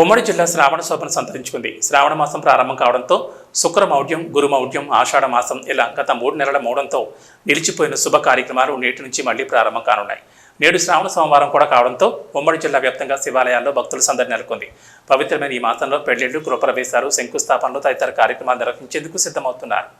ఉమ్మడి జిల్లా శ్రావణ శోభను సంతరించుకుంది. శ్రావణ మాసం ప్రారంభం కావడంతో శుక్రమౌఢ్యం గురుమౌఢ్యం ఆషాఢ మాసం ఇలా గత మూడు నెలల మూడంతో నిలిచిపోయిన శుభ కార్యక్రమాలు నేటి నుంచి మళ్ళీ ప్రారంభం కానున్నాయి. నేడు శ్రావణ సోమవారం కూడా కావడంతో ఉమ్మడి జిల్లా వ్యాప్తంగా శివాలయాల్లో భక్తుల సందడి నెలకొంది. పవిత్రమైన ఈ మాసంలో పెళ్ళిళ్ళు గృహప్రవేశాలు శంకుస్థాపనలు తదితర కార్యక్రమాలు నిర్వహించేందుకు సిద్ధమవుతున్నారు.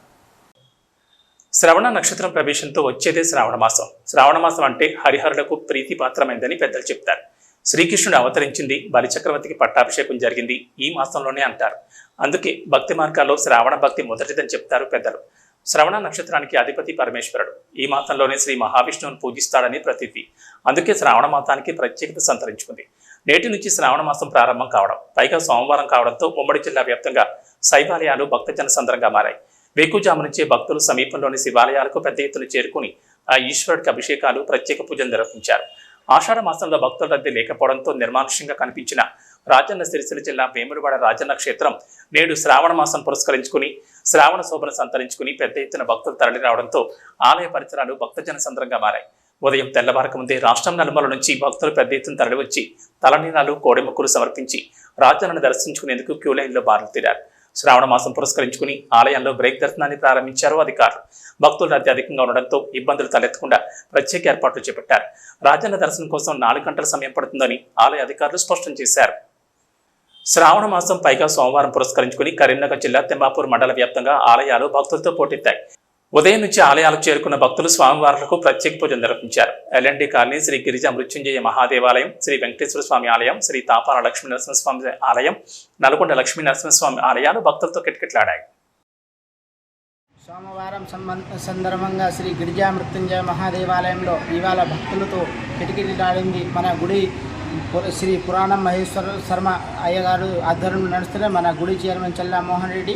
శ్రవణ నక్షత్రం ప్రవేశంతో వచ్చేదే శ్రావణ మాసం. శ్రావణ మాసం అంటే హరిహరులకు ప్రీతిపాత్రమైందని పెద్దలు చెప్తారు. శ్రీకృష్ణుడు అవతరించింది బలిచక్రవర్తికి పట్టాభిషేకం జరిగింది ఈ మాసంలోనే అంటారు. అందుకే భక్తి మార్గాల్లో శ్రావణ భక్తి మొదటిదని చెప్తారు పెద్దలు. శ్రవణ నక్షత్రానికి అధిపతి పరమేశ్వరుడు. ఈ మాసంలోనే శ్రీ మహావిష్ణువును పూజిస్తాడని ప్రతీతి. అందుకే శ్రావణ మాసానికి ప్రత్యేకత సంతరించుకుంది. నేటి నుంచి శ్రావణ మాసం ప్రారంభం కావడం పైగా సోమవారం కావడంతో ఉమ్మడి జిల్లా వ్యాప్తంగా శైవాలయాలు భక్తజన సందరంగా మారాయి. వేకుజాము నుంచే భక్తులు సమీపంలోని శివాలయాలకు పెద్ద ఎత్తున చేరుకుని ఆ ఈశ్వరుడికి అభిషేకాలు ప్రత్యేక పూజలు నిర్వహించారు. ఆషాఢ మాసంలో భక్తుల రద్దీ లేకపోవడంతో నిర్మానుష్యంగా కనిపించిన రాజన్న సిరిసిల్ల జిల్లా వేములవాడ రాజన్న క్షేత్రం నేడు శ్రావణ మాసం పురస్కరించుకుని శ్రావణ శోభను సంతరించుకుని పెద్ద ఎత్తున భక్తులు తరలి రావడంతో ఆలయ పరిసరాలు భక్తజన సంద్రంగా మారాయి. ఉదయం తెల్లవారక ముందే రాష్ట్రం నలుమల నుంచి భక్తులు పెద్ద ఎత్తున తరలివచ్చి తలనీలాలు కోడెముక్కులు సమర్పించి రాజన్నను దర్శించుకునేందుకు క్యూలైన్లో బారులు తీరారు. శ్రావణ మాసం పురస్కరించుకుని ఆలయంలో బ్రేక్ దర్శనాన్ని ప్రారంభించారు అధికారులు. భక్తులు రద్దీ అధికంగా ఉండడంతో ఇబ్బందులు తలెత్తకుండా ప్రత్యేక ఏర్పాట్లు చేపట్టారు. రాజన్న దర్శనం కోసం నాలుగు గంటల సమయం పడుతుందని ఆలయ అధికారులు స్పష్టం చేశారు. శ్రావణ మాసం పైగా సోమవారం పురస్కరించుకుని కరీంనగర్ జిల్లా తిమ్మాపూర్ మండల వ్యాప్తంగా ఆలయాలు భక్తులతో పోటెత్తాయి. ఉదయం నుంచి ఆలయాలకు చేరుకున్న భక్తులు స్వామివారులకు ప్రత్యేక పూజలు నిర్వహించారు. ఎల్ఎండి కాలనీ శ్రీ గిరిజ మృత్యుంజయ మహాదేవాలయం శ్రీ వెంకటేశ్వర స్వామి ఆలయం శ్రీ తాపాల లక్ష్మీ నరసింహస్వామి ఆలయం నల్గొండ లక్ష్మీ నరసింహస్వామి ఆలయాలు భక్తులతో కిటకిటలాడాయి. సోమవారం సందర్భంగా శ్రీ గిరిజా మృత్యుంజయ మహాదేవాలయంలో ఇవాళ భక్తులతో కిటకిటలాడింది. మన గుడి శ్రీ పురాణం మహేశ్వర శర్మ అయ్యగారు ఆధ్వర్యంలో నడుస్తున్న మన గుడి చైర్మన్ చల్లా మోహన్ రెడ్డి.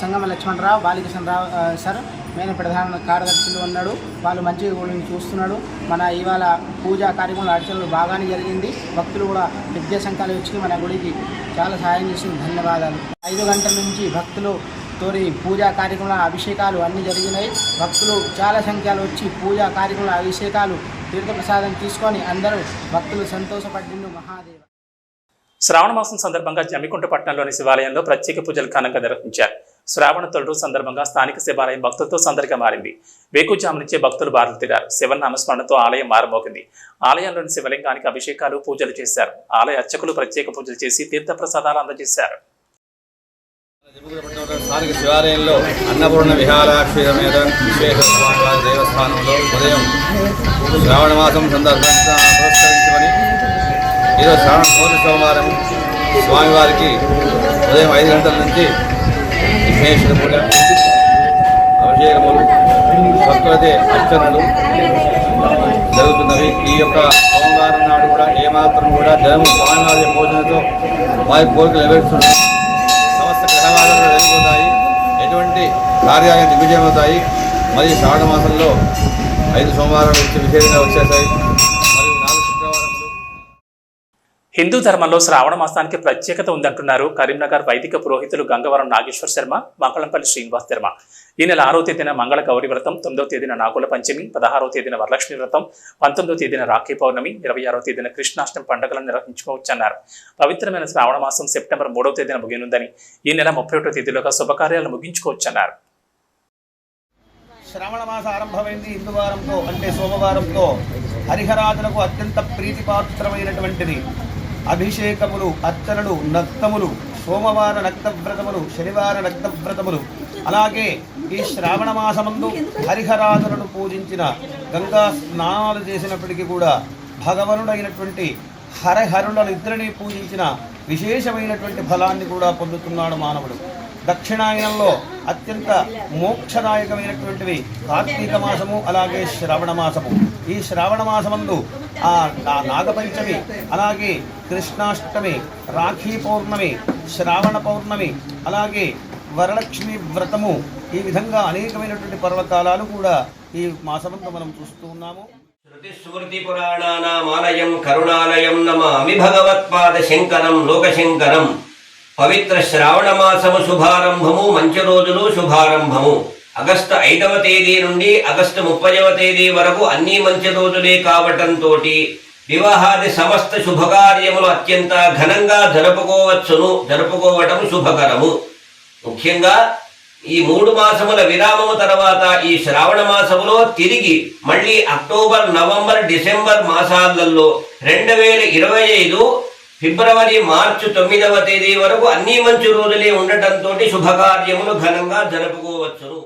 సంగమ లక్ష్మణరావు బాలకృష్ణరావు సార్ మెయిన్ ప్రధాన కార్యదర్శులు ఉన్నాడు. వాళ్ళు మంచిగా గుడిని చూస్తున్నాడు. మన ఇవాళ పూజా కార్యక్రమాలు అర్చనలు బాగానే జరిగింది. భక్తులు కూడా విద్యా సంఖ్యలు వచ్చి మన గుడికి చాలా సహాయం చేసింది. ధన్యవాదాలు. ఐదు గంటల నుంచి భక్తులు తోరి పూజా కార్యక్రమాల అభిషేకాలు అన్నీ జరిగినాయి. భక్తులు చాలా సంఖ్యలో వచ్చి పూజా కార్యక్రమాల అభిషేకాలు తీర్థప్రసాదం తీసుకొని అందరూ భక్తులు సంతోషపడిండు మహాదేవ శ్రావణ మాసం సందర్భంగా జమికుంట పట్టణంలోని శివాలయంలో ప్రత్యేక పూజలు ఘనంగా నిర్వహించారు. శ్రావణ తొలడు సందర్భంగా స్థానిక శివాలయం భక్తులతో సందడిగా మారింది. వేకుజాము నుంచే భక్తులు బారులు తిరారు శివనామస్మరణతో ఆలయం మారుమోగింది. ఆలయంలోని శివలింగానికి అభిషేకాలు పూజలు చేశారు. ఆలయ అర్చకులు ప్రత్యేక పూజలు చేసి తీర్థప్రసాదాలు అందజేశారు. స్థానిక శివాలయంలో అన్నపూర్ణ విహారాక్షి మీద విశేష దేవస్థానంలో ఉదయం శ్రావణ మాసం సందర్భంగా పురస్కరించుకొని ఈరోజు శ్రావణ పౌర్ణ సోమవారం స్వామివారికి ఉదయం ఐదు గంటల నుంచి విఘ్నేశ్వర పూజ అభిషేకములు భక్తులదే అర్చనలు జరుగుతున్నవి. ఈ యొక్క సోమవారం నాడు కూడా ఏమాత్రం కూడా జనము స్వామివారి భోజనంతో వారి కోరికలు నెరవేరుస్తున్నారు సమస్త గ్రహవాదాలు వెళ్ళిపోతాయి ఎటువంటి కార్యాలు దిగ్విజయమవుతాయి. మరియు శ్రావణ మాసంలో ఐదు సోమవారాలు వచ్చి విశేషంగా వచ్చేసాయి హిందూ ధర్మంలో శ్రావణ మాసానికి ప్రత్యేకత ఉందంటున్నారు కరీంనగర్ వైదిక పురోహితులు గంగవరం నాగేశ్వర శర్మ మంగళంపల్లి శ్రీనివాస్ శర్మ. ఈ నెల ఆరో తేదీన మంగళ గౌరి వ్రతం తొమ్మిదో తేదీన నాగుల పంచమి పదహారవ తేదీన వరలక్ష్మి వ్రతం పంతొమ్మిదో తేదీన రాఖీ పౌర్ణమి ఇరవై ఆరో తేదీన కృష్ణాష్టమి పండుగలను నిర్వహించుకోవచ్చన్నారు. పవిత్రమైన శ్రావణ మాసం సెప్టెంబర్ మూడవ తేదీన ముగినుందని ఈ నెల ముప్పై ఒకటో తేదీలోగా శుభకార్యాలు ముగించుకోవచ్చన్నారు. శ్రావణ మాస ఆరంభమైంది హిందువారంతో అంటే సోమవారంతో. హరిహరాదులకు అత్యంత ప్రీతిపాత్రమైనటువంటిది. అభిషేకములు అర్చనలు నక్తములు సోమవార నక్తవ్రతములు శనివార నక్తవ్రతములు. అలాగే ఈ శ్రావణ మాసమందు హరిహరాదులను పూజించిన గంగా స్నానాలు చేసినప్పటికీ కూడా భగవనుడైనటువంటి హరహరులను నిద్రని పూజించిన విశేషమైనటువంటి ఫలాన్ని కూడా పొందుతున్నాడు మానవుడు. దక్షిణాయనంలో అత్యంత మోక్షదాయకమైనటువంటివి కార్తీక మాసము అలాగే శ్రవణ మాసము. ఈ శ్రావణ మాసమందు ఆ నాగపంచమి అలాగే కృష్ణాష్టమి రాఖీ పౌర్ణమి శ్రావణ పౌర్ణమి అలాగే వరలక్ష్మి వ్రతము ఈ విధంగా అనేకమైనటువంటి పర్వకాలాలు కూడా ఈ మాసమందు మనం చూస్తూ ఉన్నాము. శృతిస్మృతిపురాణానామాలయం కరుణాలయం నమామి భగవత్పాద శంకరం లోకశంకరం. పవిత్ర శ్రావణ మాసము శుభారంభము మంచి రోజులు శుభారంభము. ఆగస్టు ఐదవ తేదీ నుండి ఆగస్టు ముప్పైవ తేదీ వరకు అన్ని మంచి రోజులే కావటంతో వివాహాది సమస్త శుభకార్యములు అత్యంత ఘనంగా జరుపుకోవచ్చును జరుపుకోవటం శుభకరము. ముఖ్యంగా ఈ మూడు మాసముల విరామము తర్వాత ఈ శ్రావణ మాసములో తిరిగి మళ్ళీ అక్టోబర్ నవంబర్ డిసెంబర్ మాసాలలో రెండు వేల ఇరవై ఐదు ఫిబ్రవరి మార్చి తొమ్మిదవ తేదీ వరకు అన్ని మంచి రోజులే ఉండటంతో శుభకార్యములు ఘనంగా జరుపుకోవచ్చును.